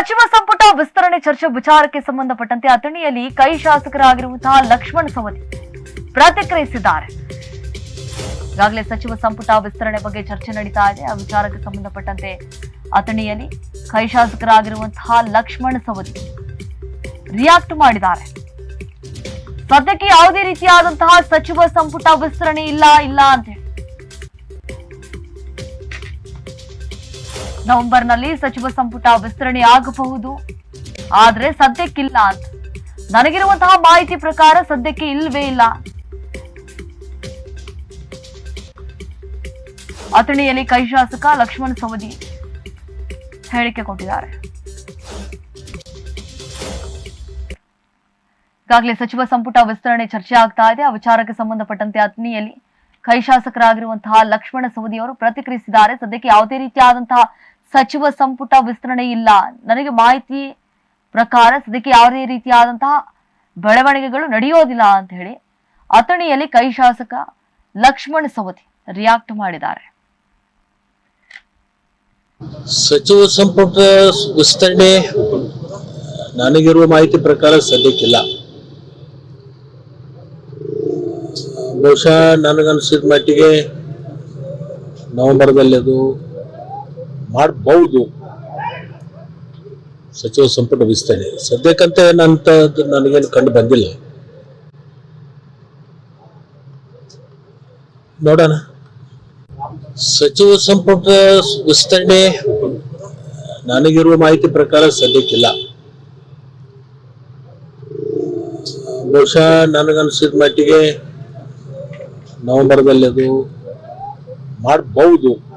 ಸಚಿವ ಸಂಪುಟ ವಿಸ್ತರಣೆ ಚರ್ಚೆ ವಿಚಾರಕ್ಕೆ ಸಂಬಂಧಪಟ್ಟಂತೆ ಅಥಣಿಯಲ್ಲಿ ಕೈ ಶಾಸಕರಾಗಿರುವಂತಹ ಲಕ್ಷ್ಮಣ ಸವದಿ ಪ್ರತಿಕ್ರಿಯಿಸಿದ್ದಾರೆ. ಈಗಾಗಲೇ ಸಚಿವ ಸಂಪುಟ ವಿಸ್ತರಣೆ ಬಗ್ಗೆ ಚರ್ಚೆ ನಡೀತಾ ಇದೆ. ಆ ವಿಚಾರಕ್ಕೆ ಸಂಬಂಧಪಟ್ಟಂತೆ ಅಥಣಿಯಲ್ಲಿ ಕೈ ಶಾಸಕರಾಗಿರುವಂತಹ ಲಕ್ಷ್ಮಣ ಸವದಿ ರಿಯಾಕ್ಟ್ ಮಾಡಿದ್ದಾರೆ. ಸದ್ಯಕ್ಕೆ ಯಾವುದೇ ರೀತಿಯಾದಂತಹ ಸಚಿವ ಸಂಪುಟ ವಿಸ್ತರಣೆ ಇಲ್ಲ ಇಲ್ಲ ಅಂತ ಹೇಳಿ. ನವೆಂಬರ್ನಲ್ಲಿ ಸಚಿವ ಸಂಪುಟ ವಿಸ್ತರಣೆ ಆಗಬಹುದು. ಆದ್ರೆ ಸದ್ಯಕ್ಕಿಲ್ಲ ಅಂತ. ನನಗಿರುವಂತಹ ಮಾಹಿತಿ ಪ್ರಕಾರ ಸದ್ಯಕ್ಕೆ ಇಲ್ವೇ ಇಲ್ಲ. ಅಥಣಿಯಲ್ಲಿ ಕೈ ಶಾಸಕ ಲಕ್ಷ್ಮಣ್ ಸವದಿ ಹೇಳಿಕೆ ಕೊಟ್ಟಿದ್ದಾರೆ. ಈಗಾಗಲೇ ಸಚಿವ ಸಂಪುಟ ವಿಸ್ತರಣೆ ಚರ್ಚೆ ಆಗ್ತಾ ಇದೆ. ಆ ವಿಚಾರಕ್ಕೆ ಸಂಬಂಧಪಟ್ಟಂತೆ ಅಥಣಿಯಲ್ಲಿ ಕೈ ಶಾಸಕರಾಗಿರುವಂತಹ ಲಕ್ಷ್ಮಣ ಸವದಿ ಅವರು ಪ್ರತಿಕ್ರಿಯಿಸಿದ್ದಾರೆ. ಸದ್ಯಕ್ಕೆ ಯಾವುದೇ ರೀತಿಯಾದಂತಹ ಸಚಿವ ಸಂಪುಟ ವಿಸ್ತರಣೆ ಇಲ್ಲ. ನನಗೆ ಮಾಹಿತಿ ಪ್ರಕಾರ ಸದ್ಯಕ್ಕೆ ಯಾವುದೇ ರೀತಿಯಾದಂತಹ ಬೆಳವಣಿಗೆಗಳು ನಡೆಯೋದಿಲ್ಲ ಅಂತ ಹೇಳಿ ಅಥಣಿಯಲ್ಲಿ ಕೈ ಶಾಸಕ ಲಕ್ಷ್ಮಣ್ ಸವದಿ ರಿಯಾಕ್ಟ್ ಮಾಡಿದ್ದಾರೆ. ಸಚಿವ ಸಂಪುಟ ವಿಸ್ತರಣೆ ನನಗಿರುವ ಮಾಹಿತಿ ಪ್ರಕಾರ ಸದ್ಯಕ್ಕಿಲ್ಲ. ಬಹುಶಃ ನನಗನ್ಸಿದ ಮಟ್ಟಿಗೆ ನವೆಂಬರ್ದಲ್ಲಿ ಅದು ಮಾಡಬಹುದು ಸಚಿವ ಸಂಪುಟ ವಿಸ್ತರಣೆ. ಸದ್ಯಕ್ಕಂತ ಏನಂತದ್ದು ನನಗೇನು ಕಂಡು ಬಂದಿಲ್ಲ. ನೋಡೋಣ. ಸಚಿವ ಸಂಪುಟ ವಿಸ್ತರಣೆ, ನನಗಿರುವ ಮಾಹಿತಿ ಪ್ರಕಾರ ಸದ್ಯಕ್ಕಿಲ್ಲ. ಬಹುಶಃ ನನಗನ್ಸಿದ ಮಟ್ಟಿಗೆ ನವೆಂಬರ್ದಲ್ಲಿ ಅದು ಮಾಡಬಹುದು